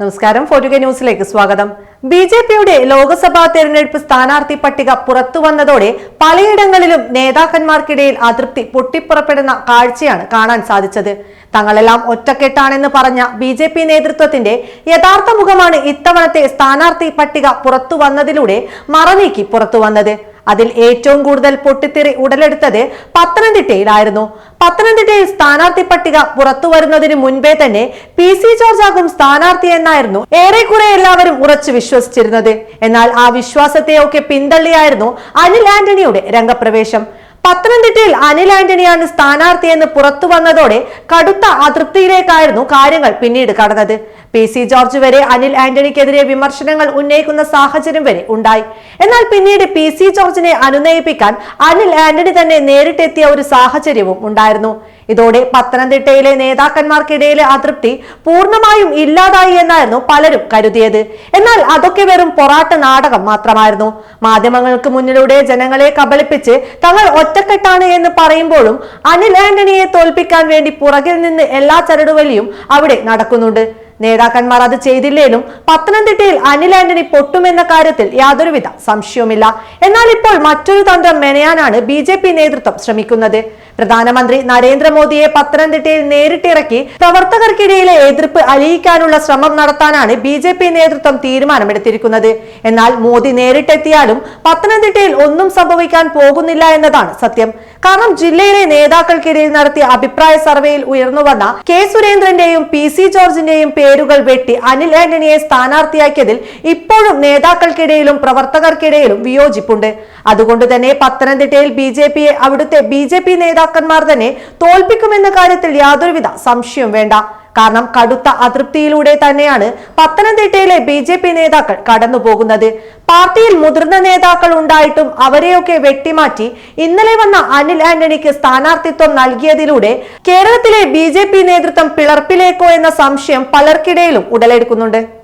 നമസ്കാരം. ഫോർട്ടുഗ ന്യൂസിലേക്ക് സ്വാഗതം. ബി ജെ പിയുടെ ലോക്സഭാ തെരഞ്ഞെടുപ്പ് സ്ഥാനാർത്ഥി പട്ടിക പുറത്തു വന്നതോടെ പലയിടങ്ങളിലും നേതാക്കന്മാർക്കിടയിൽ അതൃപ്തി പൊട്ടിപ്പുറപ്പെടുന്ന കാഴ്ചയാണ് കാണാൻ സാധിച്ചത്. തങ്ങളെല്ലാം ഒറ്റക്കെട്ടാണെന്ന് പറഞ്ഞ ബി ജെ പി നേതൃത്വത്തിന്റെ യഥാർത്ഥ മുഖമാണ് ഇത്തവണത്തെ സ്ഥാനാർത്ഥി പട്ടിക പുറത്തു വന്നതിലൂടെ മറനീക്കി പുറത്തു വന്നത്. അതിൽ ഏറ്റവും കൂടുതൽ പൊട്ടിത്തെറി ഉടലെടുത്തത് പത്തനംതിട്ടയിലായിരുന്നു. പത്തനംതിട്ടയിൽ സ്ഥാനാർത്ഥി പട്ടിക പുറത്തു വരുന്നതിന് മുൻപേ തന്നെ പി സി ജോർജ് ആകും സ്ഥാനാർത്ഥി എന്നായിരുന്നു ഏറെക്കുറെ എല്ലാവരും ഉറച്ചു വിശ്വസിച്ചിരുന്നത്. എന്നാൽ ആ വിശ്വാസത്തെയൊക്കെ പിന്തള്ളിയായിരുന്നു അനിൽ ആന്റണിയുടെ രംഗപ്രവേശം. പത്തനംതിട്ടയിൽ അനിൽ ആന്റണിയാണ് സ്ഥാനാർത്ഥിയെന്ന് പുറത്തു വന്നതോടെ കടുത്ത അതൃപ്തിയിലേക്കായിരുന്നു കാര്യങ്ങൾ പിന്നീട് കടന്നത്. പി സി ജോർജ് വരെ അനിൽ ആന്റണിക്കെതിരെ വിമർശനങ്ങൾ ഉന്നയിക്കുന്ന സാഹചര്യം വരെ ഉണ്ടായി. എന്നാൽ പിന്നീട് പി സി ജോർജിനെ അനുനയിപ്പിക്കാൻ അനിൽ ആന്റണി തന്നെ നേരിട്ടെത്തിയ ഒരു സാഹചര്യവും ഉണ്ടായിരുന്നു. ഇതോടെ പത്തനംതിട്ടയിലെ നേതാക്കന്മാർക്കിടയിലെ അതൃപ്തി പൂർണമായും ഇല്ലാതായി എന്നായിരുന്നു പലരും കരുതിയത്. എന്നാൽ അതൊക്കെ വെറും പൊറാട്ട നാടകം മാത്രമായിരുന്നു. മാധ്യമങ്ങൾക്ക് മുന്നിലൂടെ ജനങ്ങളെ കബളിപ്പിച്ച് തങ്ങൾ ഒറ്റക്കെട്ടാണ് എന്ന് പറയുമ്പോഴും അനിൽ ആന്റണിയെ തോൽപ്പിക്കാൻ വേണ്ടി പുറകിൽ നിന്ന് എല്ലാ ചരടുവലിയും അവിടെ നടക്കുന്നുണ്ട്. നേതാക്കന്മാർ അത് ചെയ്തില്ലേലും പത്തനംതിട്ടയിൽ അനിൽ ആന്റണി പൊട്ടുമെന്ന കാര്യത്തിൽ യാതൊരുവിധ സംശയവുമില്ല. എന്നാൽ ഇപ്പോൾ മറ്റൊരു തന്ത്രം മെനയാനാണ് ബി നേതൃത്വം ശ്രമിക്കുന്നത്. പ്രധാനമന്ത്രി നരേന്ദ്രമോദിയെ പത്തനംതിട്ടയിൽ നേരിട്ടിറക്കി പ്രവർത്തകർക്കിടയിലെ എതിർപ്പ് അലിയിക്കാനുള്ള ശ്രമം നടത്താനാണ് ബി ജെ പി നേതൃത്വം തീരുമാനമെടുത്തിരിക്കുന്നത്. എന്നാൽ മോദി നേരിട്ടെത്തിയാലും പത്തനംതിട്ടയിൽ ഒന്നും സംഭവിക്കാൻ പോകുന്നില്ല എന്നതാണ് സത്യം. കാരണം ജില്ലയിലെ നേതാക്കൾക്കിടയിൽ നടത്തിയ അഭിപ്രായ സർവേയിൽ ഉയർന്നുവന്ന കെ സുരേന്ദ്രന്റെയും പി സി ജോർജിന്റെയും പേരുകൾ വെട്ടി അനിൽ ആന്റണിയെ സ്ഥാനാർത്ഥിയാക്കിയതിൽ ഇപ്പോഴും നേതാക്കൾക്കിടയിലും പ്രവർത്തകർക്കിടയിലും വിയോജിപ്പുണ്ട്. അതുകൊണ്ട് തന്നെ പത്തനംതിട്ടയിൽ ബി ജെ പിയെ അവിടുത്തെ ബി ജെ പി നേതാക്കന്മാർ തന്നെ തോൽപ്പിക്കുമെന്ന കാര്യത്തിൽ യാതൊരുവിധ സംശയവും വേണ്ട. കാരണം കടുത്ത അതൃപ്തിയിലൂടെ തന്നെയാണ് പത്തനംതിട്ടയിലെ ബി ജെ പി നേതാക്കൾ കടന്നു പോകുന്നത് പാർട്ടിയിൽ മുതിർന്ന നേതാക്കൾ ഉണ്ടായിട്ടും അവരെയൊക്കെ വെട്ടിമാറ്റി ഇന്നലെ വന്ന അനിൽ ആന്റണിക്ക് സ്ഥാനാർത്ഥിത്വം നൽകിയതിലൂടെ കേരളത്തിലെ ബി നേതൃത്വം പിളർപ്പിലേക്കോ എന്ന സംശയം പലർക്കിടയിലും ഉടലെടുക്കുന്നുണ്ട്.